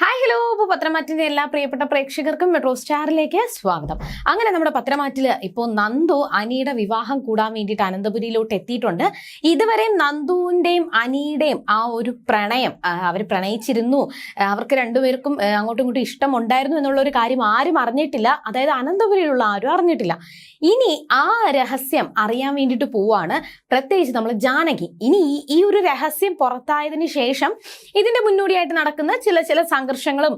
Hi hello ഇപ്പോൾ പത്രമാറ്റിന്റെ എല്ലാ പ്രിയപ്പെട്ട പ്രേക്ഷകർക്കും മെട്രോ സ്റ്റാറിലേക്ക് സ്വാഗതം. അങ്ങനെ നമ്മുടെ പത്രമാറ്റിൽ ഇപ്പോൾ നന്ദു അനിയുടെ വിവാഹം കൂടാൻ വേണ്ടിയിട്ട് അനന്തപുരിയിലോട്ട് എത്തിയിട്ടുണ്ട്. ഇതുവരെയും നന്ദുവിന്റെയും അനിയുടെയും ആ ഒരു പ്രണയം അവർ പ്രണയിച്ചിരുന്നു. അവർക്ക് രണ്ടുപേർക്കും അങ്ങോട്ടും ഇങ്ങോട്ടും ഇഷ്ടമുണ്ടായിരുന്നു എന്നുള്ള ഒരു കാര്യം ആരും അറിഞ്ഞിട്ടില്ല. അതായത് അനന്തപുരിയിലുള്ള ആരും അറിഞ്ഞിട്ടില്ല. ഇനി ആ രഹസ്യം അറിയാൻ വേണ്ടിയിട്ട് പോവാണ്. പ്രത്യേകിച്ച് നമ്മൾ ജാനകി. ഇനി ഈ- ഒരു രഹസ്യം പുറത്തായതിനു ശേഷം ഇതിന്റെ മുന്നോടിയായിട്ട് നടക്കുന്ന ചില ചില സംഘർഷങ്ങളും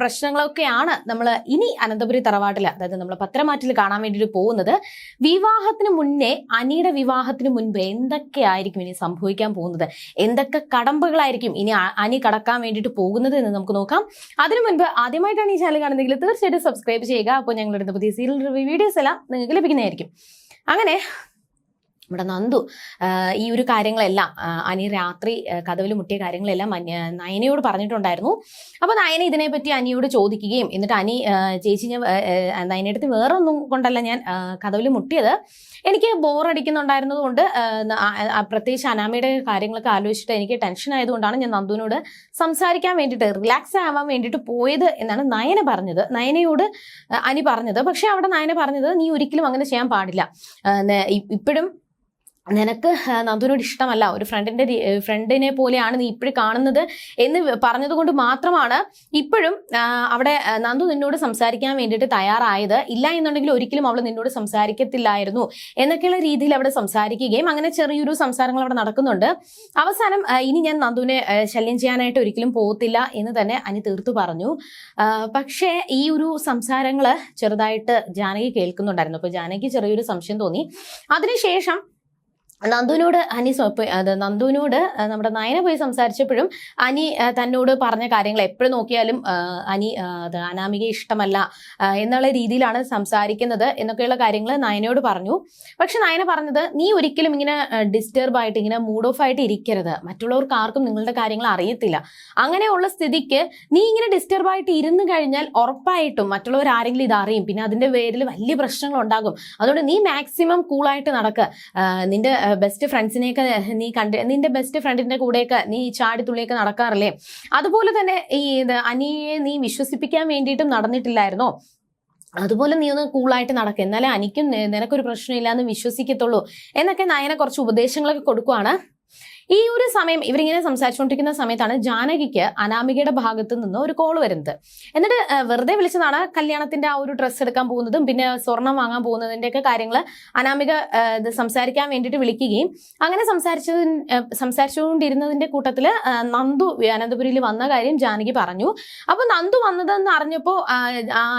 പ്രശ്നങ്ങളൊക്കെയാണ് നമ്മൾ ഇനി അനന്തപുരി തറവാട്ടിൽ അതായത് നമ്മൾ പത്രമാറ്റിൽ കാണാൻ വേണ്ടിയിട്ട് പോകുന്നത്. വിവാഹത്തിന് മുന്നേ അനിയുടെ വിവാഹത്തിന് മുൻപ് എന്തൊക്കെയായിരിക്കും ഇനി സംഭവിക്കാൻ പോകുന്നത്? എന്തൊക്കെ കടമ്പകളായിരിക്കും ഇനി അനി കടക്കാൻ വേണ്ടിയിട്ട് പോകുന്നത് എന്ന് നമുക്ക് നോക്കാം. അതിനു മുൻപ് ആദ്യമായിട്ടാണ് ഈ ചാനൽ കാണുന്നതെങ്കിൽ തീർച്ചയായിട്ടും സബ്സ്ക്രൈബ് ചെയ്യുക. അപ്പോൾ ഞങ്ങളുടെ പുതിയ സീരിയൽ റിവ്യൂ വീഡിയോസ് എല്ലാം നിങ്ങൾക്ക് ലഭിക്കുന്നതായിരിക്കും. അങ്ങനെ നമ്മുടെ നന്ദു ഈ ഒരു കാര്യങ്ങളെല്ലാം അനി രാത്രി കഥവിൽ മുട്ടിയ കാര്യങ്ങളെല്ലാം നയനയോട് പറഞ്ഞിട്ടുണ്ടായിരുന്നു. അപ്പോൾ നയന ഇതിനെപ്പറ്റി അനിയോട് ചോദിക്കുകയും എന്നിട്ട് അനി ചേച്ചി ഞാൻ നയനടുത്ത് വേറൊന്നും കൊണ്ടല്ല ഞാൻ കഥവിൽ മുട്ടിയത്. എനിക്ക് ബോറടിക്കുന്നുണ്ടായിരുന്നത് കൊണ്ട് പ്രത്യേകിച്ച് അനാമയുടെ കാര്യങ്ങളൊക്കെ ആലോചിച്ചിട്ട് എനിക്ക് ടെൻഷൻ ആയതുകൊണ്ടാണ് ഞാൻ നന്ദുവിനോട് സംസാരിക്കാൻ വേണ്ടിയിട്ട് റിലാക്സ് ആവാൻ വേണ്ടിയിട്ട് പോയത് എന്നാണ് നയന പറഞ്ഞത്. നയനയോട് അനി പറഞ്ഞത്. പക്ഷെ അവിടെ നയന പറഞ്ഞത് നീ ഒരിക്കലും അങ്ങനെ ചെയ്യാൻ പാടില്ല. ഇപ്പോഴും നിനക്ക് നന്ദുവിനോട് ഇഷ്ടമല്ല. ഒരു ഫ്രണ്ടിന്റെ ഫ്രണ്ടിനെ പോലെയാണ് നീ ഇപ്പോഴും കാണുന്നത് എന്ന് പറഞ്ഞതുകൊണ്ട് മാത്രമാണ് ഇപ്പോഴും അവിടെ നന്ദു നിന്നോട് സംസാരിക്കാൻ വേണ്ടിയിട്ട് തയ്യാറായത്. ഇല്ല എന്നുണ്ടെങ്കിൽ ഒരിക്കലും അവൾ നിന്നോട് സംസാരിക്കത്തില്ലായിരുന്നു എന്നൊക്കെയുള്ള രീതിയിൽ അവിടെ സംസാരിക്കുകയും അങ്ങനെ ചെറിയൊരു സംസാരങ്ങൾ അവിടെ നടക്കുന്നുണ്ട്. അവസാനം ഇനി ഞാൻ നന്ദുവിനെ ശല്യം ചെയ്യാനായിട്ട് ഒരിക്കലും പോകത്തില്ല എന്ന് തന്നെ അനി തീർത്തു പറഞ്ഞു. പക്ഷേ ഈ ഒരു സംസാരങ്ങൾ ചെറുതായിട്ട് ജാനകി കേൾക്കുന്നുണ്ടായിരുന്നു. അപ്പൊ ജാനകി ചെറിയൊരു സംശയം തോന്നി. അതിനുശേഷം നന്ദുവിനോട് അനി അത് നന്ദുവിനോട് നമ്മുടെ നയന പോയി സംസാരിച്ചപ്പോഴും അനി തന്നോട് പറഞ്ഞ കാര്യങ്ങൾ എപ്പോഴും നോക്കിയാലും അനി അത് അനാമിക ഇഷ്ടമല്ല എന്നുള്ള രീതിയിലാണ് സംസാരിക്കുന്നത് എന്നൊക്കെയുള്ള കാര്യങ്ങൾ നയനയോട് പറഞ്ഞു. പക്ഷെ നയന പറഞ്ഞത് നീ ഒരിക്കലും ഇങ്ങനെ ഡിസ്റ്റർബ് ആയിട്ട് ഇങ്ങനെ മൂഡ് ഓഫ് ആയിട്ട് ഇരിക്കരുത്. മറ്റുള്ളവർക്ക് ആർക്കും നിങ്ങളുടെ കാര്യങ്ങൾ അറിയത്തില്ല. അങ്ങനെയുള്ള സ്ഥിതിക്ക് നീ ഇങ്ങനെ ഡിസ്റ്റർബ് ആയിട്ട് ഇരുന്ന് കഴിഞ്ഞാൽ ഉറപ്പായിട്ടും മറ്റുള്ളവർ ആരെങ്കിലും ഇത് അറിയും. പിന്നെ അതിന്റെ പേരിൽ വലിയ പ്രശ്നങ്ങൾ ഉണ്ടാകും. അതുകൊണ്ട് നീ മാക്സിമം കൂളായിട്ട് നടക്കുക നിന്റെ ബെസ്റ്റ് ഫ്രണ്ട്സിനെയൊക്കെ നീ കണ്ട് നിന്റെ ബെസ്റ്റ് ഫ്രണ്ടിന്റെ കൂടെയൊക്കെ നീ ചാടി ചാടിത്തുള്ളിയൊക്കെ നടക്കാറില്ലേ? അതുപോലെ തന്നെ ഈ അനിയെ നീ വിശ്വസിപ്പിക്കാൻ വേണ്ടിയിട്ടും നടന്നിട്ടില്ലായിരുന്നോ? അതുപോലെ നീ ഒന്ന് കൂളായിട്ട് നടക്കുക എന്നാലേ അനിക്കും നിനക്കൊരു പ്രശ്നമില്ല എന്ന് വിശ്വസിക്കത്തുള്ളൂ. എന്നൊക്കെ നയനെ കുറച്ച് ഉപദേശങ്ങളൊക്കെ കൊടുക്കുവാണ്. ഈ ഒരു സമയം ഇവരിങ്ങനെ സംസാരിച്ചുകൊണ്ടിരിക്കുന്ന സമയത്താണ് ജാനകിക്ക് അനാമികയുടെ ഭാഗത്ത് നിന്ന് ഒരു കോൾ വരുന്നത്. എന്നിട്ട് വെറുതെ വിളിച്ചതാണ് കല്യാണത്തിന്റെ ആ ഒരു ഡ്രസ്സ് എടുക്കാൻ പോകുന്നതും പിന്നെ സ്വർണം വാങ്ങാൻ പോകുന്നതിന്റെ ഒക്കെ കാര്യങ്ങൾ അനാമിക ഇത് സംസാരിക്കാൻ വേണ്ടിയിട്ട് വിളിക്കുകയും അങ്ങനെ സംസാരിച്ചത് സംസാരിച്ചുകൊണ്ടിരുന്നതിന്റെ കൂട്ടത്തിൽ നന്ദു അനന്തപുരിയിൽ വന്ന കാര്യം ജാനകി പറഞ്ഞു. അപ്പോൾ നന്ദു വന്നതെന്ന് അറിഞ്ഞപ്പോൾ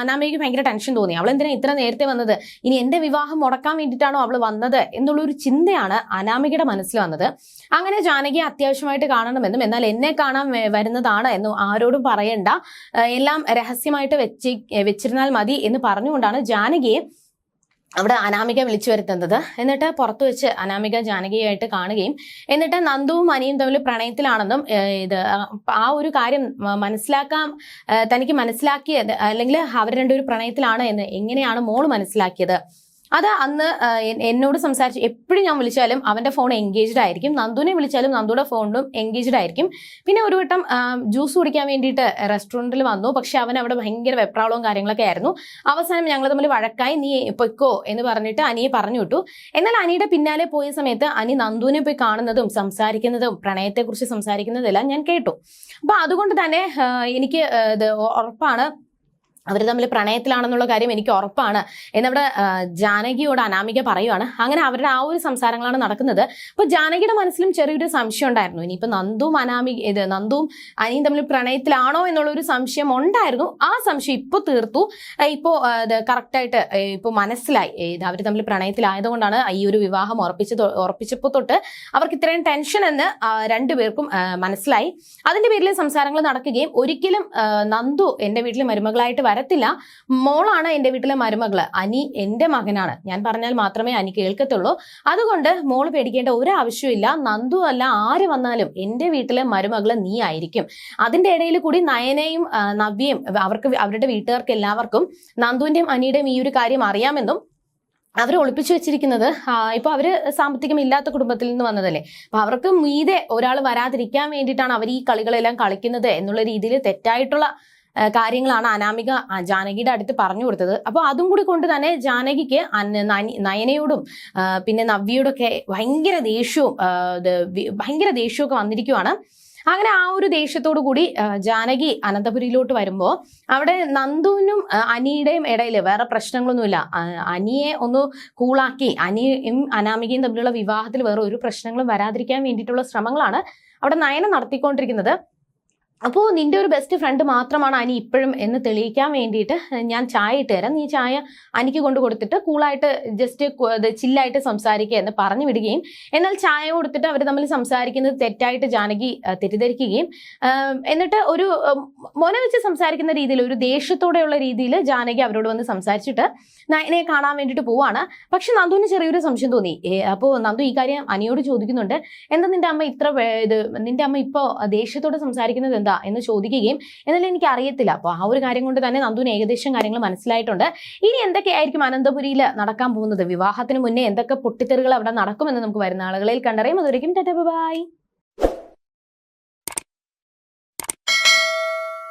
അനാമികയ്ക്ക് ഭയങ്കര ടെൻഷൻ തോന്നി. അവൾ എന്തിനാ ഇത്ര നേരത്തെ വന്നത്? ഇനി എന്റെ വിവാഹം മുടക്കാൻ വേണ്ടിയിട്ടാണോ അവൾ വന്നത്? എന്നുള്ളൊരു ചിന്തയാണ് അനാമികയുടെ മനസ്സിൽ വന്നത്. അങ്ങനെ ജാനകിയെ അത്യാവശ്യമായിട്ട് കാണണമെന്നും എന്നാൽ എന്നെ കാണാൻ വരുന്നതാണ് എന്നും ആരോടും പറയണ്ട. എല്ലാം രഹസ്യമായിട്ട് വെച്ച് വെച്ചിരുന്നാൽ മതി എന്ന് പറഞ്ഞുകൊണ്ടാണ് ജാനകിയെ അവിടെ അനാമിക വിളിച്ചു വരുത്തുന്നത്. എന്നിട്ട് പുറത്തു വെച്ച് അനാമിക ജാനകിയായിട്ട് കാണുകയും എന്നിട്ട് നന്ദുവും അനിയും തമ്മിൽ പ്രണയത്തിലാണെന്നും ഇത് ആ ഒരു കാര്യം മനസ്സിലാക്കാം മനസ്സിലാക്കാൻ തനിക്ക് മനസ്സിലാക്കിയത് അല്ലെങ്കിൽ അവർ രണ്ടുപേരും പ്രണയത്തിലാണ് എന്ന് എങ്ങനെയാണ് മോൾ മനസ്സിലാക്കിയത്? അത് അന്ന് എന്നോട് സംസാരിച്ച് എപ്പോഴും ഞാൻ വിളിച്ചാലും അവന്റെ ഫോൺ എൻഗേജ്ഡ് ആയിരിക്കും. നന്ദുവിനെ വിളിച്ചാലും നന്ദുടെ ഫോണിലും എൻഗേജ്ഡ് ആയിരിക്കും. പിന്നെ ഒരു വട്ടം ജ്യൂസ് കുടിക്കാൻ വേണ്ടിയിട്ട് റെസ്റ്റോറന്റിൽ വന്നു. പക്ഷെ അവൻ അവിടെ ഭയങ്കര വെപ്രാളവും കാര്യങ്ങളൊക്കെ ആയിരുന്നു. അവസാനം ഞങ്ങൾ തമ്മിൽ വഴക്കായി നീ പൊയ്ക്കോ എന്ന് പറഞ്ഞിട്ട് അനിയെ പറഞ്ഞു വിട്ടു. എന്നാൽ അനിയുടെ പിന്നാലെ പോയ സമയത്ത് അനി നന്ദുവിനെ പോയി കാണുന്നതും സംസാരിക്കുന്നതും പ്രണയത്തെക്കുറിച്ച് സംസാരിക്കുന്നതെല്ലാം ഞാൻ കേട്ടു. അപ്പോൾ അതുകൊണ്ട് തന്നെ എനിക്ക് ഇത് ഉറപ്പാണ് അവർ തമ്മിൽ പ്രണയത്തിലാണെന്നുള്ള കാര്യം എനിക്ക് ഉറപ്പാണ്. എന്നവിടെ ജാനകിയോട് അനാമിക പറയുവാണ്. അങ്ങനെ അവരുടെ ആ ഒരു സംസാരങ്ങളാണ് നടക്കുന്നത്. അപ്പൊ ജാനകിയുടെ മനസ്സിലും ചെറിയൊരു സംശയം ഉണ്ടായിരുന്നു. ഇനിയിപ്പോ നന്ദുവും അനാമിക ഇത് നന്ദുവും അനിയും തമ്മിൽ പ്രണയത്തിലാണോ എന്നുള്ള ഒരു സംശയം ഉണ്ടായിരുന്നു. ആ സംശയം ഇപ്പൊ തീർത്തു. ഇപ്പോൾ ഇത് കറക്റ്റായിട്ട് ഇപ്പൊ മനസ്സിലായി. ഇത് അവർ തമ്മിൽ പ്രണയത്തിലായതുകൊണ്ടാണ് ഈ ഒരു വിവാഹം ഉറപ്പിച്ച് ഉറപ്പിച്ചപ്പോൾ തൊട്ട് അവർക്ക് ഇത്രയും ടെൻഷൻ എന്ന് രണ്ടുപേർക്കും മനസ്സിലായി. അതിന്റെ പേരിൽ സംസാരങ്ങൾ നടക്കുകയും ഒരിക്കലും നന്ദു എന്റെ വീട്ടിൽ മരുമകളായിട്ട് വരത്തില്ല. മോളാണ് എന്റെ വീട്ടിലെ മരുമകൾ. അനി എന്റെ മകനാണ്. ഞാൻ പറഞ്ഞാൽ മാത്രമേ അനി കേൾക്കത്തുള്ളൂ. അതുകൊണ്ട് മോൾ പേടിക്കേണ്ട ഒരു ആവശ്യമില്ല നന്ദു അല്ല ആര് വന്നാലും എന്റെ വീട്ടിലെ മരുമകൾ നീ ആയിരിക്കും. അതിന്റെ ഇടയിൽ കൂടി നയനയും നവ്യയും അവർക്ക് അവരുടെ വീട്ടുകാർക്ക് എല്ലാവർക്കും നന്ദുവിന്റെയും അനിയുടെയും ഈ ഒരു കാര്യം അറിയാമെന്നും അവർ ഒളിപ്പിച്ചു വെച്ചിരിക്കുന്നത് ഇപ്പൊ അവർ സാമ്പത്തികം ഇല്ലാത്ത കുടുംബത്തിൽ നിന്ന് വന്നതല്ലേ. അപ്പൊ അവർക്ക് മീതെ ഒരാൾ വരാതിരിക്കാൻ വേണ്ടിയിട്ടാണ് അവർ ഈ കളികളെല്ലാം കളിക്കുന്നത് എന്നുള്ള രീതിയിൽ തെറ്റായിട്ടുള്ള കാര്യങ്ങളാണ് അനാമിക ജാനകിയുടെ അടുത്ത് പറഞ്ഞു കൊടുത്തത്. അപ്പോൾ അതും കൂടി കൊണ്ട് തന്നെ ജാനകിക്ക് നയനയോടും പിന്നെ നവ്യയോടൊക്കെ ഭയങ്കര ദേഷ്യവും ഭയങ്കര ദേഷ്യമൊക്കെ വന്നിരിക്കുവാണ്. അങ്ങനെ ആ ഒരു ദേഷ്യത്തോടു കൂടി ജാനകി അനന്തപുരിയിലോട്ട് വരുമ്പോൾ അവിടെ നന്ദുവിനും അനിയുടെയും ഇടയിൽ വേറെ പ്രശ്നങ്ങളൊന്നുമില്ല. അനിയെ ഒന്ന് കൂളാക്കി അനിയും അനാമികയും തമ്മിലുള്ള വിവാഹത്തിൽ വേറെ ഒരു പ്രശ്നങ്ങളും വരാതിരിക്കാൻ വേണ്ടിയിട്ടുള്ള ശ്രമങ്ങളാണ് അവിടെ നയനം നടത്തിക്കൊണ്ടിരിക്കുന്നത്. അപ്പോൾ നിന്റെ ഒരു ബെസ്റ്റ് ഫ്രണ്ട് മാത്രമാണ് അനി ഇപ്പോഴും എന്ന് തെളിയിക്കാൻ വേണ്ടിയിട്ട് ഞാൻ ചായ ഇട്ട് തരാം. നീ ചായ അനിക്ക് കൊണ്ട് കൊടുത്തിട്ട് കൂളായിട്ട് ജസ്റ്റ് ചില്ലായിട്ട് സംസാരിക്കുക എന്ന് പറഞ്ഞു വിടുകയും എന്നാൽ ചായ കൊടുത്തിട്ട് അവർ തമ്മിൽ സംസാരിക്കുന്നത് തെറ്റായിട്ട് ജാനകി തെറ്റിദ്ധരിക്കുകയും എന്നിട്ട് ഒരു മൊന വെച്ച് സംസാരിക്കുന്ന രീതിയിൽ ഒരു ദേഷ്യത്തോടെയുള്ള രീതിയിൽ ജാനകി അവരോട് വന്ന് സംസാരിച്ചിട്ട് നയനെ കാണാൻ വേണ്ടിയിട്ട് പോവാണ്. പക്ഷെ നന്ദുവിന് ചെറിയൊരു സംശയം തോന്നി. അപ്പോൾ നന്ദു ഈ കാര്യം അനിയോട് ചോദിക്കുന്നുണ്ട്. എന്താ നിന്റെ അമ്മ ഇത്ര ഇത് നിന്റെ അമ്മ ഇപ്പോൾ ദേഷ്യത്തോടെ സംസാരിക്കുന്നത് എന്താ എന്ന് ചോദിക്കുകയും എന്നാൽ എനിക്ക് അറിയത്തില്ല അപ്പോൾ ആ ഒരു കാര്യം കൊണ്ട് തന്നെ നന്ദുവിന് ഏകദേശം കാര്യങ്ങൾ മനസ്സിലായിട്ടുണ്ട്. ഇനി എന്തൊക്കെയായിരിക്കും അനന്തപുരിയിൽ നടക്കാൻ പോകുന്നത്? വിവാഹത്തിന് മുന്നേ എന്തൊക്കെ പൊട്ടിത്തെറികൾ അവിടെ നടക്കുമെന്ന് നമുക്ക് വരുന്ന ആളുകളിൽ കണ്ടറിയും. അതുവരെയും ബൈ.